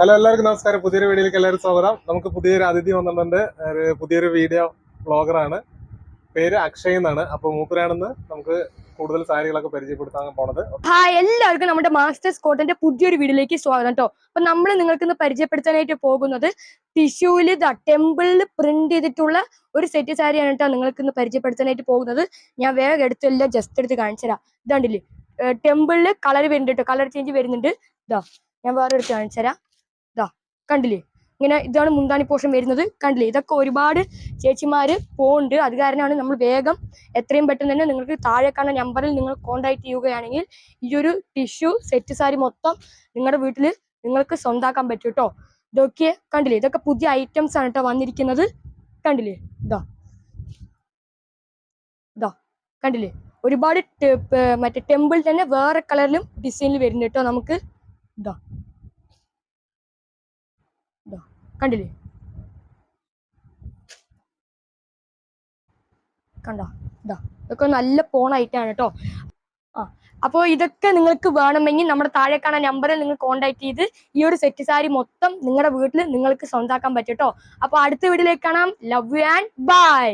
Hello എല്ലാവർക്കും നമസ്കാരം. പുതിയൊരു വീഡിയോയിലേക്ക് എല്ലാവരും സ്വാഗതം. നമുക്ക് പുതിയൊരു അതിഥി വന്നിട്ടുണ്ട്. ഒരു പുതിയൊരു വീഡിയോ ബ്ലോഗറാണ് പേര് അക്ഷയ് എന്നാണ്. അപ്പൊ മൂപ്പരാണെന്ന് നമുക്ക് കൂടുതൽ സാരികളൊക്കെ പരിചയപ്പെടുത്താൻ പോണത്. ഹായ് എല്ലാവർക്കും നമ്മുടെ മാസ്റ്റേഴ്സ് കോട്ടന്റെ പുതിയൊരു വീഡിയോയിലേക്ക് സ്വാഗതം കേട്ടോ അപ്പൊ നമ്മൾ നിങ്ങൾക്ക് ഇന്ന് പരിചയപ്പെടുത്താനായിട്ട് പോകുന്നത് ടിഷ്യൂൽ ടെമ്പിളിൽ പ്രിന്റ് ചെയ്തിട്ടുള്ള ഒരു സെറ്റ് സാരിയാണ് കേട്ടോ നിങ്ങൾക്ക് ഇന്ന് പരിചയപ്പെടുത്താനായിട്ട് പോകുന്നത്. ഞാൻ വേഗം എടുത്തെല്ലാം ജസ്റ്റ് എടുത്ത് കാണിച്ചു തരാം. ഇതാണ്ടില്ലേ ടെമ്പിളിൽ കളർ വരുന്നുണ്ട് കളർ ചേഞ്ച് വരുന്നുണ്ട്. ഇതാ ഞാൻ വേറെ എടുത്ത് കാണിച്ചു തരാം. ഇതാ കണ്ടില്ലേ? ഇങ്ങനെ ഇതാണ് മുന്താണി പോർഷൻ വരുന്നത്. കണ്ടില്ലേ? ഇതൊക്കെ ഒരുപാട് ചേച്ചിമാർ പോകുന്നുണ്ട് അത് കാരണമാണ് നമ്മൾ വേഗം എത്രയും പെട്ടെന്ന് തന്നെ നിങ്ങൾക്ക് താഴെ കാണുന്ന നമ്പറിൽ നിങ്ങൾ കോൺടാക്ട് ചെയ്യുകയാണെങ്കിൽ ഈ ഒരു ടിഷ്യൂ സെറ്റ് സാരി മൊത്തം നിങ്ങളുടെ വീട്ടിൽ നിങ്ങൾക്ക് സ്വന്താക്കാൻ പറ്റും കേട്ടോ ഇതൊക്കെ കണ്ടില്ലേ? ഇതൊക്കെ പുതിയ ഐറ്റംസ് ആണ് കേട്ടോ വന്നിരിക്കുന്നത്. കണ്ടില്ലേ? ഇതാ. ഇതാ. കണ്ടില്ലേ? ഒരുപാട് മറ്റേ ടെമ്പിൾ തന്നെ വേറെ കളറിലും ഡിസൈനിൽ വരുന്നുണ്ട് കേട്ടോ നമുക്ക്. ഇതാ. ഇതാ കണ്ടില്ലേ? കണ്ടോ? ഇതാ ഇതൊക്കെ നല്ല പോണായിട്ടാണ് കേട്ടോ ആ അപ്പോൾ ഇതൊക്കെ നിങ്ങൾക്ക് വേണമെങ്കിൽ നമ്മുടെ താഴെ കാണാൻ നമ്പറിൽ നിങ്ങൾ കോൺടാക്ട് ചെയ്ത് ഈ ഒരു സെറ്റ് സാരി മൊത്തം നിങ്ങളുടെ വീട്ടിൽ നിങ്ങൾക്ക് സ്വന്താക്കാൻ പറ്റും കേട്ടോ അപ്പോൾ അടുത്ത വീട്ടിലേക്ക് കാണാം. Love you and by